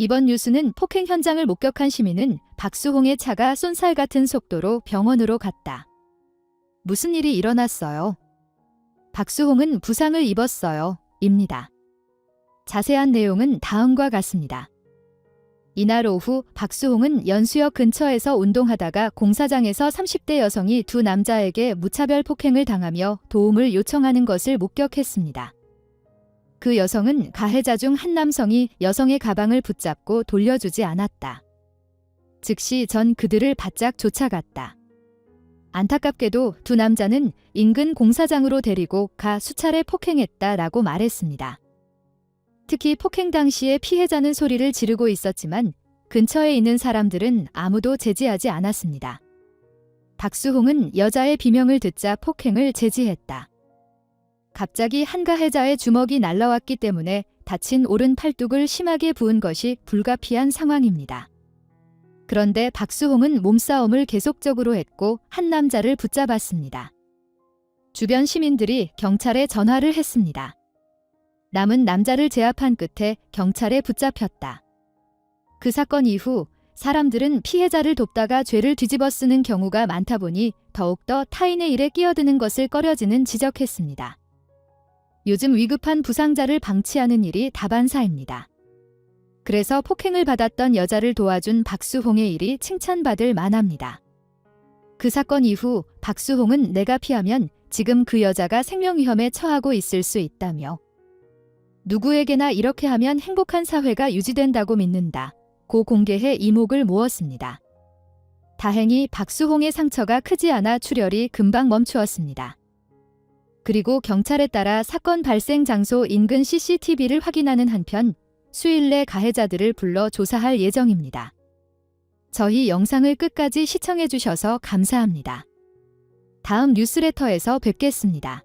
이번 뉴스는 폭행 현장을 목격한 시민은 박수홍의 차가 쏜살 같은 속도로 병원으로 갔다. 무슨 일이 일어났어요? 박수홍은 부상을 입었어요. 입니다. 자세한 내용은 다음과 같습니다. 이날 오후 박수홍은 연수역 근처에서 운동하다가 공사장에서 30대 여성이 두 남자에게 무차별 폭행을 당하며 도움을 요청하는 것을 목격했습니다. 그 여성은 가해자 중 한 남성이 여성의 가방을 붙잡고 돌려주지 않았다. 즉시 전 그들을 바짝 쫓아갔다. 안타깝게도 두 남자는 인근 공사장으로 데리고 가 수차례 폭행했다라고 말했습니다. 특히 폭행 당시에 피해자는 소리를 지르고 있었지만 근처에 있는 사람들은 아무도 제지하지 않았습니다. 박수홍은 여자의 비명을 듣자 폭행을 제지했다. 갑자기 한 가해자의 주먹이 날라왔기 때문에 다친 오른 팔뚝을 심하게 부은 것이 불가피한 상황입니다. 그런데 박수홍은 몸싸움을 계속적으로 했고 한 남자를 붙잡았습니다. 주변 시민들이 경찰에 전화를 했습니다. 남은 남자를 제압한 끝에 경찰에 붙잡혔다. 그 사건 이후 사람들은 피해자를 돕다가 죄를 뒤집어 쓰는 경우가 많다 보니 더욱더 타인의 일에 끼어드는 것을 꺼려지는 지적했습니다. 요즘 위급한 부상자를 방치하는 일이 다반사입니다. 그래서 폭행을 받았던 여자를 도와준 박수홍의 일이 칭찬받을 만합니다. 그 사건 이후 박수홍은 내가 피하면 지금 그 여자가 생명위험에 처하고 있을 수 있다며 누구에게나 이렇게 하면 행복한 사회가 유지된다고 믿는다. 고 공개해 이목을 모았습니다. 다행히 박수홍의 상처가 크지 않아 출혈이 금방 멈추었습니다. 그리고 경찰에 따라 사건 발생 장소 인근 CCTV를 확인하는 한편 수일 내 가해자들을 불러 조사할 예정입니다. 저희 영상을 끝까지 시청해 주셔서 감사합니다. 다음 뉴스레터에서 뵙겠습니다.